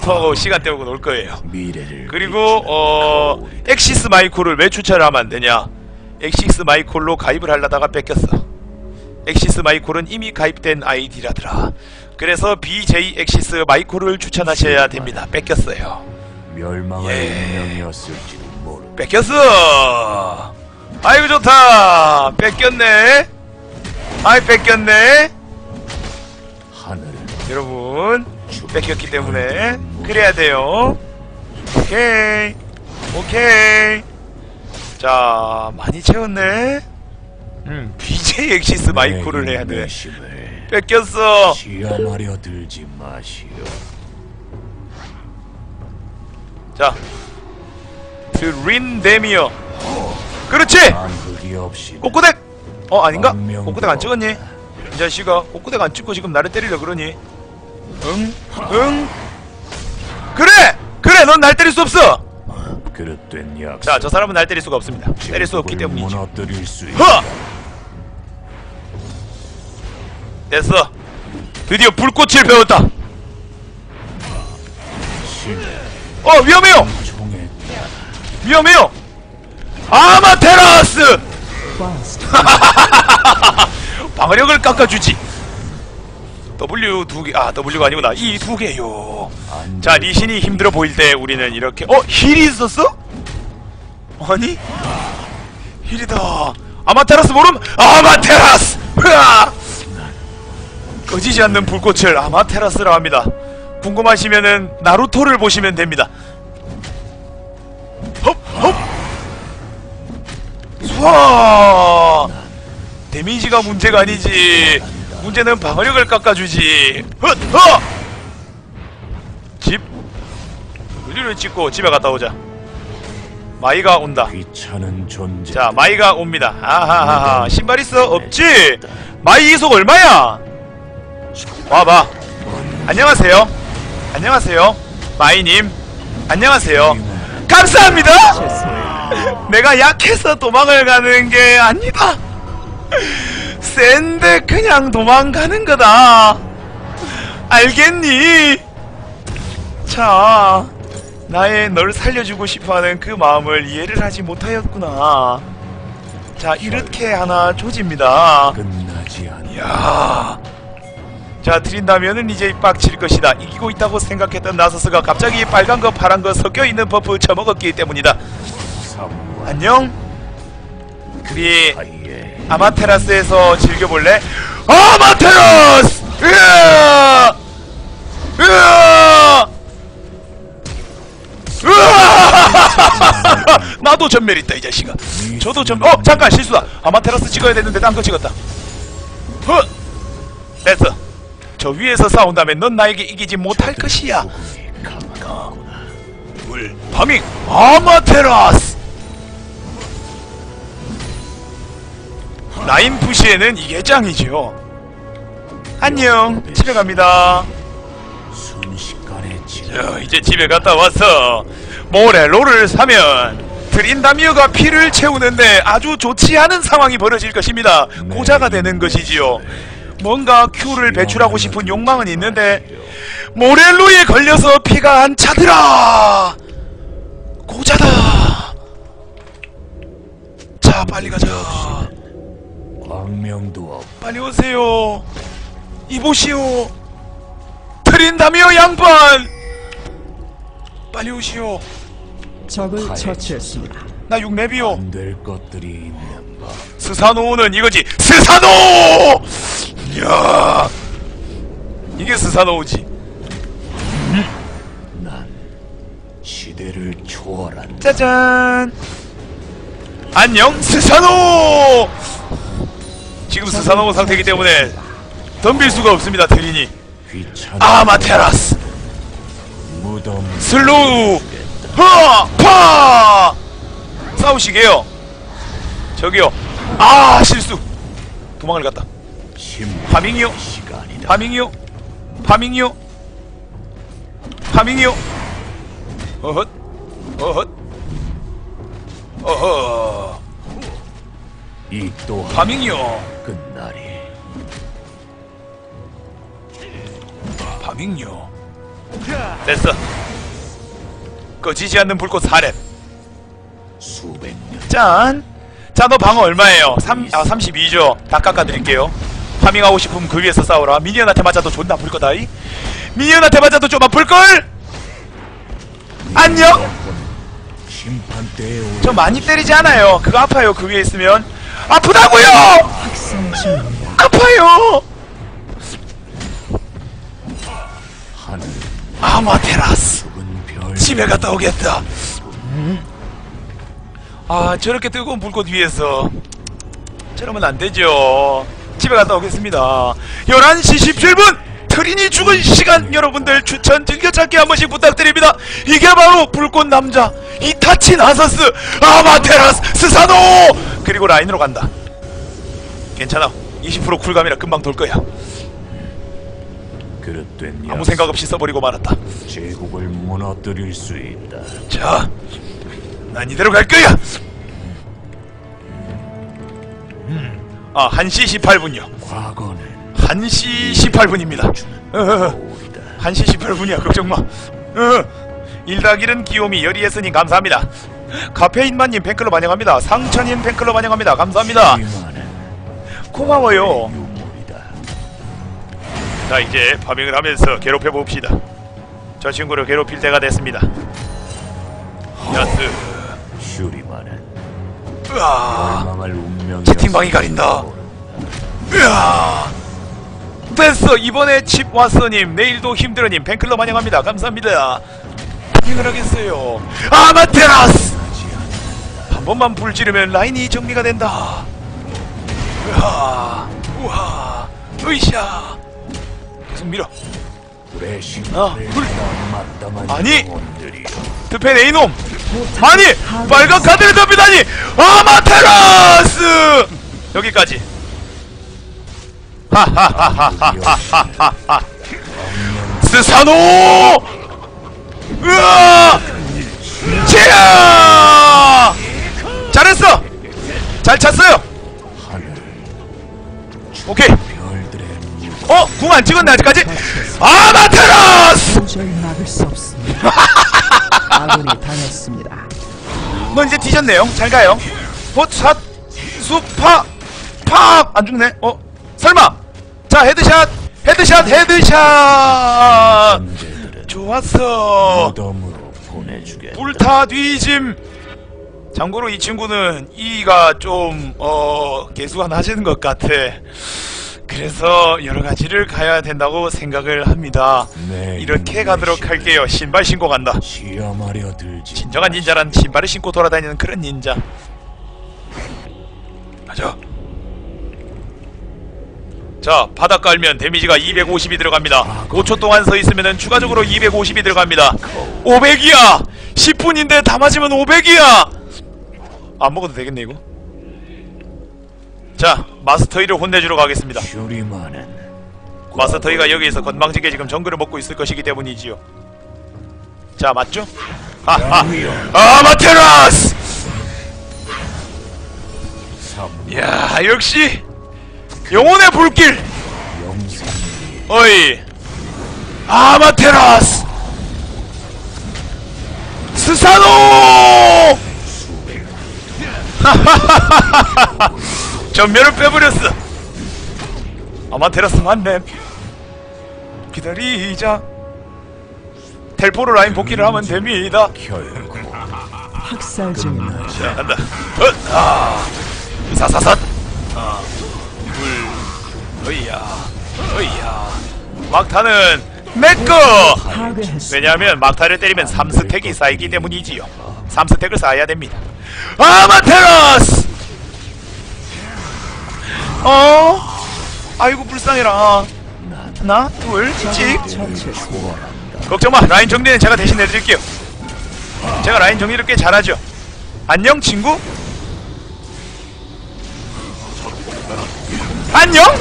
부터 시간 때우고 놀 거예요. 미래를 그리고 어 엑시스 마이콜을 왜 추천을 하면 안 되냐? 엑시스 마이콜로 가입을 하려다가 뺏겼어. 엑시스 마이콜은 이미 가입된 아이디라더라. 그래서 BJ 엑시스 마이콜을 추천하셔야 됩니다. 뺏겼어요. 멸망할 예. 운명이었을지도 모르. 뺏겼어. 아이고 좋다. 뺏겼네. 아이 뺏겼네. 하늘을 여러분 뺏겼기 때문에 그래야 돼요. 오케이 오케이 자 많이 채웠네. 음 BJ 엑시스 마이크를 해야 돼. 뺏겼어. 시험하려 들지 마시오. 자 드린데미어. 그렇지. 꼬꼬댁. 어 아닌가? 꼬꼬댁 안 찍었니? 이 자식아 꼬꼬댁 안 찍고 지금 나를 때리려 그러니? 응? 응? 그래! 그래 넌 날 때릴 수 없어! 그릇된 약속. 자, 저 사람은 날 때릴 수가 없습니다. 때릴 수 없기. 무너뜨릴 수 있. 허! 됐어. 드디어 불꽃을 배웠다. 어, 위험해요! 위험해요! 아마테라스! 방어력을 깎아주지. W 두 개, 아, W가 아니구나. E 두 개요. 안 자, 리신이 힘들어 보일 때 우리는 이렇게, 어? 힐이 있었어? 아니? 힐이다. 아마테라스 모름? 아마테라스! 흐아! 꺼지지 않는 불꽃을 아마테라스라 합니다. 궁금하시면은 나루토를 보시면 됩니다. 헙! 헙! 수아! 데미지가 문제가 아니지. 문제는 방어력을 깎아주지. 헛! 허! 집? 우리를 찍고 집에 갔다 오자. 마이가 온다. 귀찮은 존재. 자, 마이가 옵니다. 아하하하. 신발 있어? 없지? 마이 이속 얼마야? 와봐. 안녕하세요. 안녕하세요. 마이님. 안녕하세요. 감사합니다! 내가 약해서 도망을 가는 게 아니다. 센데 그냥 도망가는 거다. 알겠니? 자, 나의 널 살려주고 싶어하는 그 마음을 이해를 하지 못하였구나. 자, 이렇게 하나 조집니다. 끝나지 않아. 야. 자, 드린다면은 이제 빡칠 것이다. 이기고 있다고 생각했던 나서스가 갑자기 빨간 거 파란 거 섞여 있는 버프 처먹었기 때문이다. 안녕. 사이에 아마테라스에서 즐겨볼래? 아마테라스! 으아! 으아! 으아! 나도 전멸 있다 이 자식아. 저도 전. 어 잠깐 실수다. 아마테라스 찍어야 되는데 딴거 찍었다. 헛. 됐어. 저 위에서 싸운 다음에 넌 나에게 이기지 못할 것이야. 죽음이 강하구나. 물 파밍 아마테라스. 라인 푸시에는 이게 짱이지요. 안녕. 집에 갑니다. 자, 이제 집에 갔다 왔어. 모래로를 사면 드린다미어가 피를 채우는데 아주 좋지 않은 상황이 벌어질 것입니다. 고자가 되는 것이지요. 뭔가 Q를 배출하고 싶은 욕망은 있는데 모렐로에 걸려서 피가 안 차더라. 고자다. 자, 빨리 가자. 광명도 없. 빨리 오세요. 이보시오. 트린다미어 양반. 빨리 오시오. 적을. 처치했습니다. 나 육내비오. 안될 것들이 있는 법. 스사노우는 이거지. 스사노! 이야. 이게 스사노우지. 난 시대를 초월한 짜잔. 안녕, 스사노! 지금 스사노우 상태이기 때문에 덤빌 수가 없습니다. 귀찮은 아마테라스. 슬로우 허! 파! 싸우시게요 저기요 아 실수 도망을 갔다 심 파밍이요. 파밍이요 파밍이요 파밍이요 어헛 어헛 어허 이 또한 파밍이요 끝나리. 파밍이요 됐어 꺼지지 않는 불꽃 사렙 수백 년 짠! 자, 너 방어 얼마예요? 3, 아, 32죠. 다 깎아드릴게요. 파밍하고 싶으면 그 위에서 싸우라. 미니언한테 맞아도 존나 아플 거다이. 미니언한테 맞아도 좀 아플걸? 안녕! 심판대에 저 많이 때리지 않아요. 그거 아파요, 그 위에 있으면. 아프다고요! 아파요! 아마테라스. 집에 갔다 오겠다. 아 저렇게 뜨거운 불꽃 위에서 저러면 안 되죠. 집에 갔다 오겠습니다. 11시 17분 트린이 죽은 시간 여러분들 추천 즐겨찾기 한 번씩 부탁드립니다. 이게 바로 불꽃 남자 이타치 나서스 아마테라스 스사노 그리고 라인으로 간다. 괜찮아. 20% 쿨감이라 금방 돌 거야. 그릇된 아무 생각 없이 써버리고 말았다. 제국을 무너뜨릴 수 있다 자, 난 이대로 갈 거야. 음, 아, 1시 18분이요. 과거는 1시 18분입니다. 어, 오리다 1시 18분이야. 걱정 마. 어, 일다길은 기요미 열이 했으니 감사합니다. 카페인만님 팬클럽 환영합니다. 상천인 팬클럽 환영합니다. 감사합니다. 고마워요. 자, 이제 파밍을 하면서 괴롭혀 봅시다. 저 친구를 괴롭힐 때가 됐습니다. 야스. 슈리만은 으아. 채팅방이 가린다. 으아! 됐어 이번에 칩 왔어님 내일도 힘들어님 팬클럽 환영합니다 감사합니다 파밍을 하겠어요 아마테라스 한 번만 불 지르면 라인이 정리가 된다. 으아 우하 으이샤. 계속 밀어. 불의 아, 불. 아니! 드펜 A놈. 아니 빨간 카드를 덮이다니. 아마테라스! 여기까지. 하하하하하하하. 스사노! 으아! 제야 궁 안 찍었네 아직까지 아마테라스 도저히 막을 수 없습니다. 아군이 당했습니다. 너 이제 뒤졌네요. 잘 가요. 헛샷 수파 팍안 죽네. 어 설마. 자 헤드샷 헤드샷 헤드샷. 좋았어. 불타 뒤짐. 참고로 이 친구는 이가 좀 어 개수가 낮은 것 같아. 그래서 여러 가지를 가야 된다고 생각을 합니다. 내 이렇게 가도록 할게요. 신발 신고 간다. 시험하려 들지 진정한 닌자란 신발을 신고 돌아다니는 그런 닌자. 가자. 자, 바닥 깔면 데미지가 250이 들어갑니다. 5초 동안 서 있으면 추가적으로 250이 들어갑니다. 500이야! 10분인데 다 맞으면 500이야! 안 먹어도 되겠네, 이거. 자, 마스터이를 혼내주러 가겠습니다. 마스터이가 여기에서 건방지게 지금 정글을 먹고 있을 것이기 때문이지요. 자, 맞죠? 하하! 아마테라스! 삼야 역시 영혼의 불길 어이 아마테라스 스사노 전멸을 빼버렸어. 아마테라스 맞네. 기다리자. 텔포로 라인 복귀를 하면 됩니다. 결코 학살 중입니다. 자 간다 헛! 아 사사삿. 아, 불 어이야 어이야. 막타는 내꺼. 왜냐하면 막타를 때리면 3스택이 쌓이기 때문이지요. 3스택을 쌓아야 됩니다. 아마테라스 어? 아이고 불쌍해라. 하나 둘찍 처치했습니다. 걱정마. 라인 정리는 제가 대신 해드릴게요. 제가 라인 정리를 꽤 잘하죠. 안녕 친구. 안녕?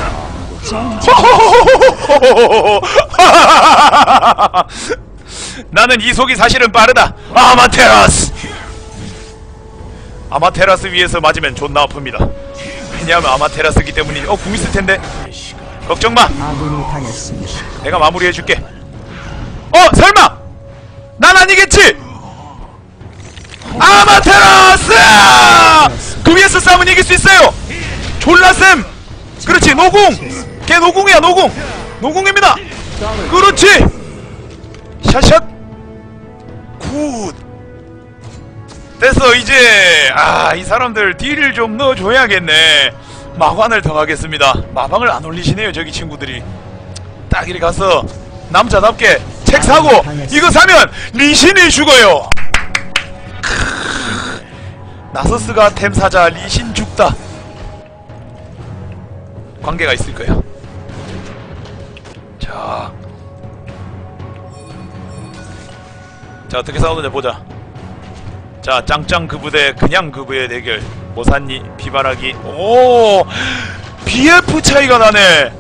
나는 이 속이 사실은 빠르다. 아마테라스. 아마테라스 위에서 맞으면 존나 아픕니다 왜냐하면 아마테라스기 때문이니 어 궁 있을 텐데. 걱정 마. 내가 마무리해줄게. 어 설마! 난 아니겠지! 아마테라스! 그 위에서 싸움은 이길 수 있어요! 졸라쌤! 그렇지 노공 걔 노공이야 노공 노공입니다! 그렇지! 샤샷 굿! 됐어 이제. 아 이 사람들 딜을 좀 넣어줘야겠네. 마관을 당하겠습니다. 마방을 안 올리시네요 저기 친구들이. 딱 이리 가서 남자답게 책 사고 이거 사면 리신이 죽어요. 나서스가 템 사자 리신 죽다. 관계가 있을 거야. 자, 자 어떻게 싸우는지 보자. 자 짱짱 그 부대 그냥 그 부의 대결. 모산니 비바라기. 오! BF 차이가 나네.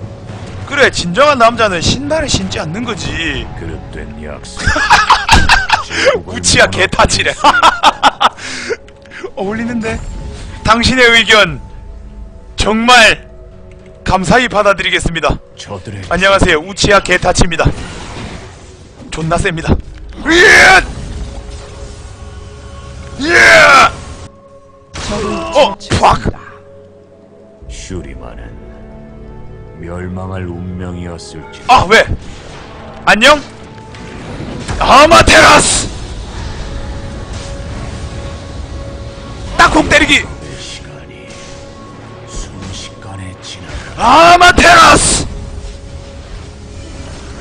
그래 진정한 남자는 신발을 신지 않는 거지. 그릇된 약속. 우치야 개타치래. 어울리는데? 당신의 의견 정말 감사히 받아드리겠습니다. 안녕하세요. 우치야 개타치입니다. 존나 셉니다. 으앗! 예! 어! 팍! 슈리만은 멸망할 운명이었을지. 아 왜? 안녕? 아마테라스! 딱공 때리기! 시간이 순식간에 아마테라스!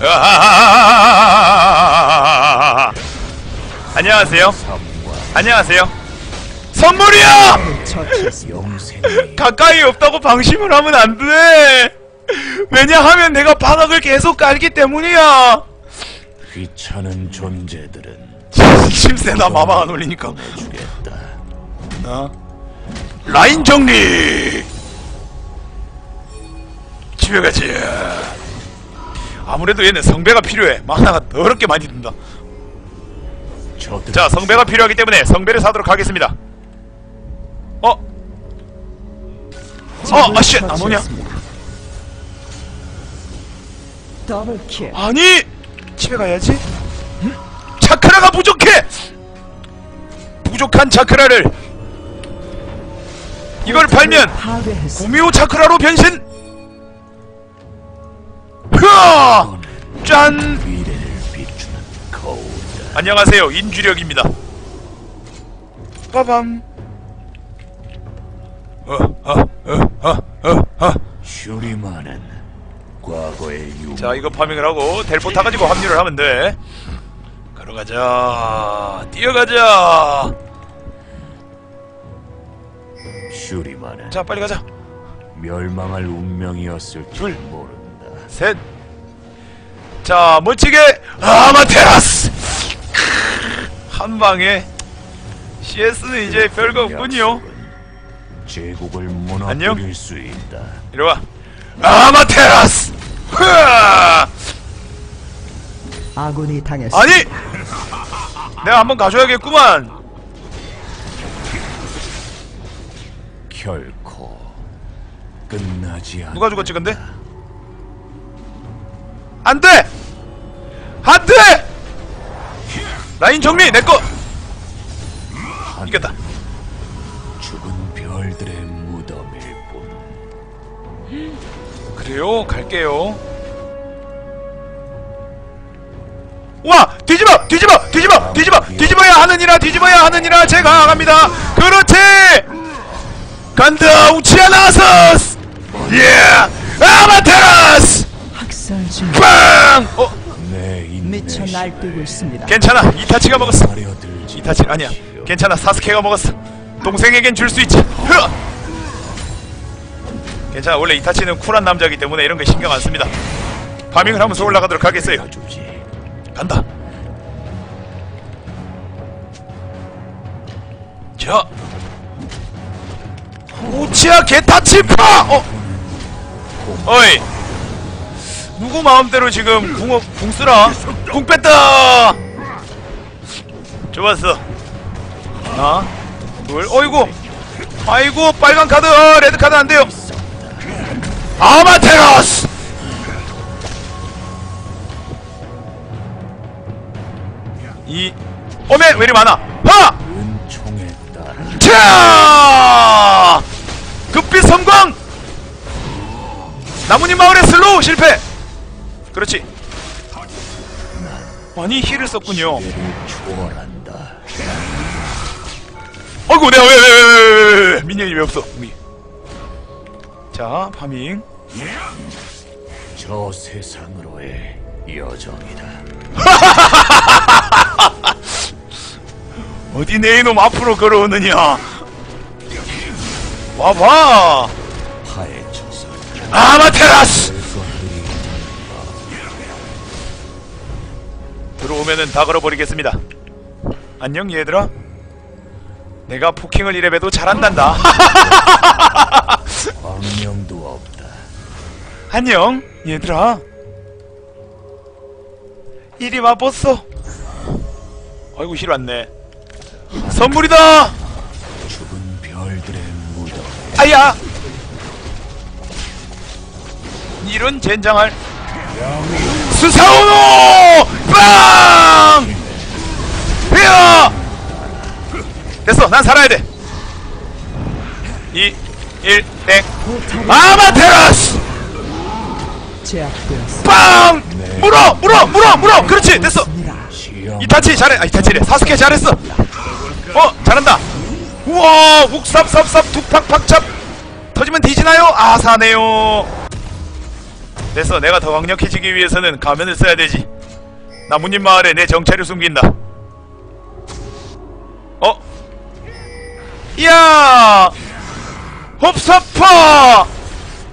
안녕하세요. 안녕하세요. 선물이야! 음. 가까이 없다고 방심을 하면 안 돼! 왜냐하면 내가 바닥을 계속 깔기 때문이야! 귀찮은 존재들은 침새 나 마마 안 올리니까 주겠다. 어? 라인 정리! 집에 가지 아무래도 얘는 성배가 필요해 마나가 더럽게 많이 든다 자, 성배가 필요하기 때문에 성배를 사도록 하겠습니다. 어? 어, 적을 아. 더블킬. 아니! 집에 가야지. 차크라가 부족해! 부족한 차크라를 이걸 팔면 파괴했습니다. 구미호 차크라로 변신! 흐아! 짠! 안녕하세요, 인주력입니다. 빠밤. 어, 어, 어, 어, 어, 어. 슈리만은 과거의 유. 자 이거 파밍을 하고 델포 타가지고 합류를 하면 돼 걸어가자 뛰어가자 슈리만은 자 빨리 가자 멸망할 운명이었을지 둘. 모른다. 셋자 멋지게 아마테라스 한 방에 CS는 이제 별거 없군요 약속은 제국을? 무너뜨릴 수 있다. 이리 와 아마테라스 흐아! 아군이 당했습니다. 아니 내가 한번 가져야겠구만 결코 끝나지 않. 누가 죽었지 근데? 안 돼! 안 돼! 라인 정리 내꺼! 이겼다. 죽은 별들의 무덤일 뿐. 그래요? 갈게요. 와! 뒤집어! 뒤집어! 뒤집어! 뒤집어! 뒤집어야 하느니라 뒤집어야 하느니라 제가 갑니다. 그렇지! 간다 우치아 나서스! 예! 아마테라스! 학살 중. 빵! 어? 내 미쳐 날뛰고 있습니다. 괜찮아 이타치가 먹었어. 이타치 아니야. 괜찮아 사스케가 먹었어. 동생에겐 줄 수 있지. 흐! 괜찮아 원래 이타치는 쿨한 남자이기 때문에 이런 거 신경 안 씁니다. 파밍을 하면서 올라가도록 하겠어요. 간다. 자. 우치야 개타치파! 어. 어이 누구 마음대로 지금 궁, 궁 쓰라 궁 뺐다! 좋았어. 하나? 둘. 어이구! 아이고 빨간 카드! 어, 레드 카드 안 돼요. 아마테라스! 이 어메 왜 이리 많아? 하! 차! 급빛 성광! 나뭇잎 마을의 슬로우 실패! 그렇지. 많이 힐을 썼군요. 어구 내가 네, 왜왜왜왜왜 민현이 왜 없어? 미. 자 파밍. 저 세상으로의 여정이다. 어디 내 이놈 앞으로 걸어오느냐? 와봐. 아마테라스. 들어오면은 다 걸어버리겠습니다. 안녕 얘들아. 내가 포킹을 이래봬도 잘한단다. 광명도 없다. 안녕 얘들아. 이리 와보소. 아이고 싫왔네. 선물이다! 죽은 별들의 무덤 아야! 이런 젠장할. 수사오노! 빵! 헤어! 됐어 난 살아야 돼 2 1 땡. 아마테라스 빵! 네. 물어 물어 물어 물어! 그렇지 됐어. 이타치 잘해 아 이타치래. 사스케 잘했어. 어 잘한다. 우와 욱삽삽삽 툭팍팍 잡! 터지면 뒤지나요? 아사네요. 그래서 내가 더 강력해지기 위해서는 가면을 써야 되지. 나뭇잎 마을에 내 정체를 숨긴다. 어? 이야! 홉사파!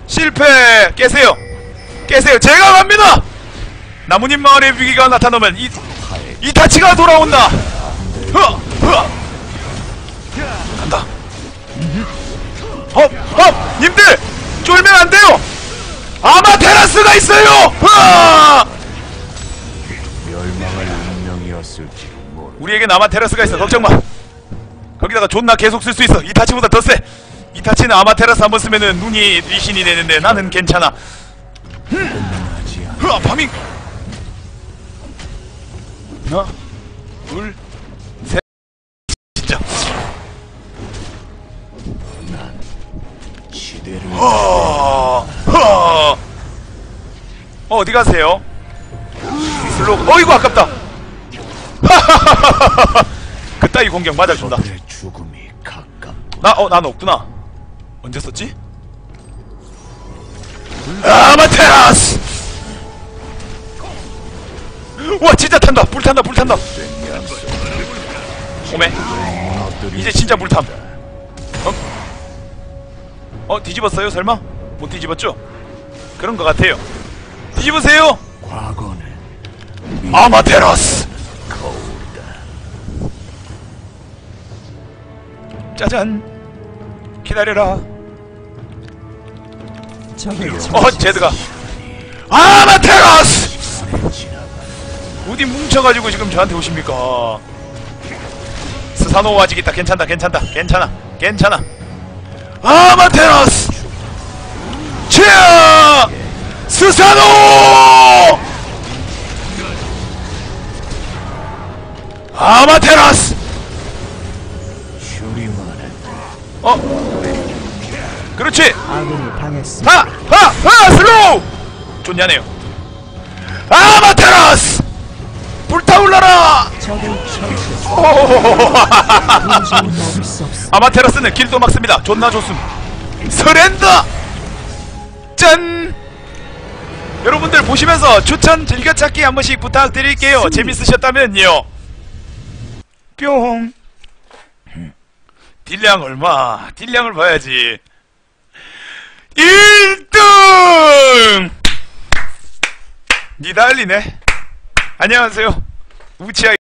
실패! 깨세요! 깨세요! 제가 갑니다! 나뭇잎 마을의 위기가 나타나면 이, 이타치가 돌아온다! 흐아! 흐아! 간다. 헉! 헉! 님들! 쫄면 안 돼요! 아마테! 가스가 있어요! 아! 멸망할 운명이었을지 우리에게 남아 테라스가 있어. 걱정 마. 거기다가 존나 계속 쓸 수 있어. 이타치보다 더 세. 이타치는 아마테라스 한번 쓰면은 눈이 리신이 되는데 나는 괜찮아. 흐아 파밍. 하나, 둘, 셋. 진짜. 난 지대를. 어. 어 어디 가세요? 슬로 어이구 아깝다. 그따위 공격 맞아준다. 나 어 난 없구나. 언제 썼지? 아마테라스! 와 진짜 탄다 불 탄다 불 탄다. 오메 이제 진짜 불탐 어? 어 뒤집었어요 설마? 못 뒤집었죠? 그런 것 같아요 뒤집으세요! 과거는 아마테라스! 짜잔! 기다려라! 어, 제드가! 아마테라스! 어디 뭉쳐가지고 지금 저한테 오십니까? 스사노 아직 있다. 괜찮다, 괜찮다, 괜찮아, 괜찮아! 아마테라스! 스사노! 아마테라스! 어? 그렇지! 아군이 슬로우! 좋냐네요. 아마테라스! 불타올라라! 아마테라스는 길도 막습니다. 존나 좋습니다. 서렌다! 짠! 여러분들 보시면서 추천 즐겨찾기 한 번씩 부탁드릴게요. 재밌으셨다면요. 뿅. 딜량 얼마? 딜량을 봐야지. 1등! 니달리네. 안녕하세요. 우치아